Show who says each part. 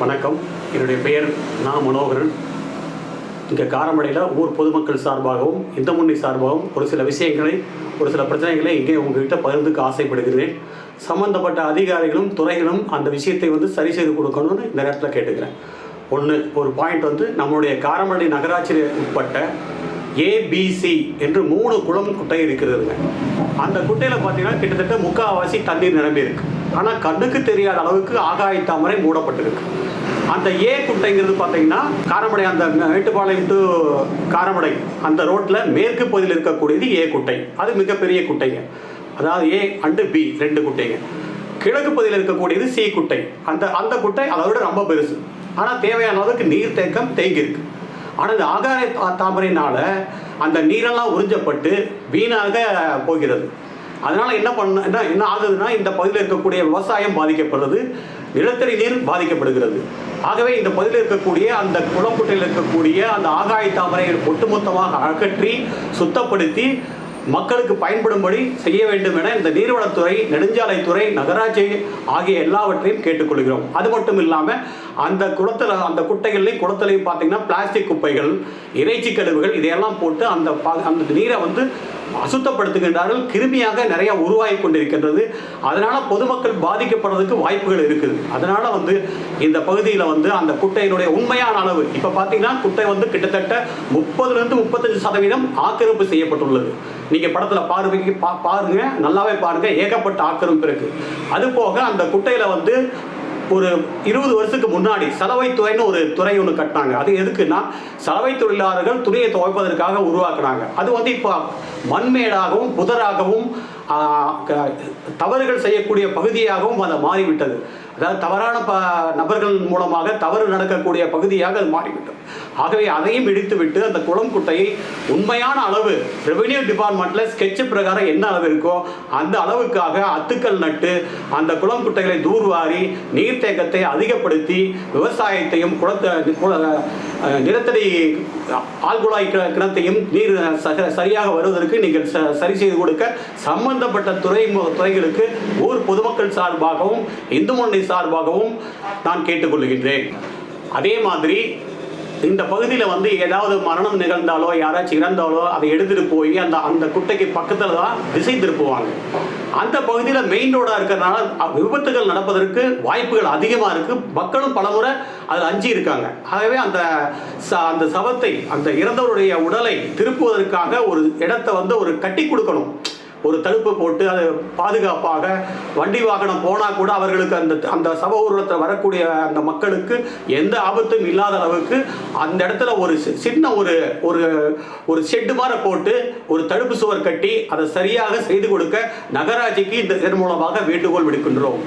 Speaker 1: வணக்கம். என்னுடைய பெயர் நா மனோகரன். இங்கே காரமடையில் ஊர் பொதுமக்கள் சார்பாகவும் இந்த முன்னணி சார்பாகவும் ஒரு சில விஷயங்களை ஒரு சில பிரச்சனைகளை இங்கே உங்ககிட்ட பகிர்ந்துக்க ஆசைப்படுகிறேன். சம்பந்தப்பட்ட அதிகாரிகளும் துறைகளும் அந்த விஷயத்தை வந்து சரி செய்து கொடுக்கணும்னு இந்த நேரத்தில் கேட்டுக்கிறேன். ஒன்று ஒரு பாயிண்ட் வந்து நம்மளுடைய காரமடை நகராட்சி உட்பட்ட ஏபிசி என்று மூணு குளம் குட்டை இருக்கிறதுங்க. அந்த குட்டையில் பார்த்தீங்கன்னா கிட்டத்தட்ட முக்கால்வாசி தண்ணீர் நிரம்பி இருக்கு ஆனால் கண்ணுக்கு தெரியாத அளவுக்கு ஆகாய தாமரை மூடப்பட்டிருக்கு. அந்த ஏ குட்டைங்கிறது பார்த்தீங்கன்னா காரமடை அந்த மேட்டுப்பாளையம் டு காரமடை அந்த ரோட்டில் மேற்கு பகுதியில் இருக்கக்கூடியது ஏ குட்டை. அது மிகப்பெரிய குட்டைங்க. அதாவது ஏ அண்டு பி ரெண்டு குட்டைங்க. கிழக்கு பகுதியில் இருக்கக்கூடியது சி குட்டை. அந்த அந்த குட்டை அதை விட ரொம்ப பெருசு. ஆனால் தேவையான அளவுக்கு நீர் தேக்கம் தேங்கியிருக்கு ஆனால் இந்த ஆகார தாமரையினால் அந்த நீரெல்லாம் உறிஞ்சப்பட்டு வீணாக போகிறது. அதனால் என்ன பண்ண என்ன என்ன ஆகுதுன்னா இந்த பகுதியில் இருக்கக்கூடிய விவசாயம் பாதிக்கப்படுறது நிலத்தடி நீர் பாதிக்கப்படுகிறது. ஆகவே இந்த பகுதியில் இருக்கக்கூடிய அந்த குளக்குட்டையில் இருக்கக்கூடிய அந்த ஆகாய தாமரை ஒட்டுமொத்தமாக அகற்றி சுத்தப்படுத்தி மக்களுக்கு பயன்படும்படி செய்ய வேண்டும் என இந்த நீர்வளத்துறை நெடுஞ்சாலைத்துறை நகராட்சி ஆகிய எல்லாவற்றையும் கேட்டுக்கொள்கிறோம். அது மட்டும் இல்லாமல் அந்த குளத்தில் அந்த குட்டைகள்லையும் குளத்துலையும் பார்த்தீங்கன்னா பிளாஸ்டிக் குப்பைகள் இறைச்சி கழிவுகள் இதையெல்லாம் போட்டு அந்த பா- அந்த நீரை வந்து அசுத்தப்படுத்துகின்றார்கள் கிருமியாக நிறைய உருவாகி கொண்டிருக்கின்றது. அதனால பொதுமக்கள் பாதிக்கப்படுறதுக்கு வாய்ப்புகள் இருக்குது. அதனால வந்து இந்த பகுதியில் வந்து அந்த குட்டையினுடைய உண்மையான அளவு இப்போ பார்த்தீங்கன்னா குட்டை வந்து கிட்டத்தட்ட முப்பதுலேருந்து முப்பத்தஞ்சு சதவீதம் ஆக்கிரமிப்பு செய்யப்பட்டுள்ளது. நீங்கள் படத்தில் பார்வைக்கு பா பாருங்கள் நல்லாவே பாருங்கள் ஏகப்பட்ட ஆக்கிரமிப்பு இருக்குது அதுபோக அந்த குட்டையில் வந்து ஒரு இருபது வருஷத்துக்கு முன்னாடி சலவை துறைன்னு ஒரு துறை ஒன்று கட்டினாங்க. அது எதுக்குன்னா சலவை தொழிலாளர்கள் துணியை துவைப்பதற்காக உருவாக்குனாங்க. அது வந்து இப்போ மண்மேடாகவும் புதராகவும் தவறுகள் செய்யக்கூடிய பகுதியாகவும் அது மாறிவிட்டது. அதாவது தவறான ப நபர்கள் மூலமாக தவறு நடக்கக்கூடிய பகுதியாக அது மாறிவிட்டது. ஆகவே அதையும் இடித்துவிட்டு அந்த குளம் குட்டையை உண்மையான அளவு ரெவென்யூ டிபார்ட்மெண்ட்டில் ஸ்கெட்சு பிரகாரம் என்ன அளவு இருக்கோ அந்த அளவுக்காக அத்துக்கள் நட்டு அந்த குளம் குட்டைகளை தூர்வாரி நீர்த்தேக்கத்தை அதிகப்படுத்தி விவசாயத்தையும் குளத்தை நிலத்தடி ஆழ்குழாய் கிணத்தையும் நீர் சரியாக வருவதற்கு நீங்கள் ச- சரி செய்து கொடுக்க சம்பந்தப்பட்ட துறை மு- துறைகளுக்கு ஊர் பொதுமக்கள் சார்பாகவும் இந்து முன்னணி சார்பாகவும் நான் கேட்டுக்கொள்கின்றேன். அதே மாதிரி இந்த பகுதியில் வந்து ஏதாவது மரணம் நிகழ்ந்தாலோ யாராச்சும் இறந்தாலோ அதை எடுத்துகிட்டு போய் அந்த அந்த குட்டைக்கு பக்கத்தில் தான் திசை திருப்புவாங்க. அந்த பகுதியில் மெயின் ரோடாக இருக்கிறதுனால அ- விபத்துகள் நடப்பதற்கு வாய்ப்புகள் அதிகமாக இருக்குது மக்களும் பலமுறை அதில் அஞ்சி இருக்காங்க. ஆகவே அந்த ச- அந்த சவத்தை அந்த இறந்தவருடைய உடலை திருப்புவதற்காக ஒரு இடத்த வந்து ஒரு கட்டி கொடுக்கணும். ஒரு தடுப்பு போட்டு அதை பாதுகாப்பாக வண்டி வாகனம் போனால் கூட அவர்களுக்கு அந்த அந்த சப ஊர்வலத்தில் வரக்கூடிய அந்த மக்களுக்கு எந்த ஆபத்தும் இல்லாத அளவுக்கு அந்த இடத்துல ஒரு சி- சின்ன ஒரு ஒரு ஒரு ஷெட்டு மாதிரி போட்டு ஒரு தடுப்பு சுவர் கட்டி அதை சரியாக செய்து கொடுக்க நகராட்சிக்கு இந்த இதன் மூலமாக வேண்டுகோள் விடுக்கின்றோம்.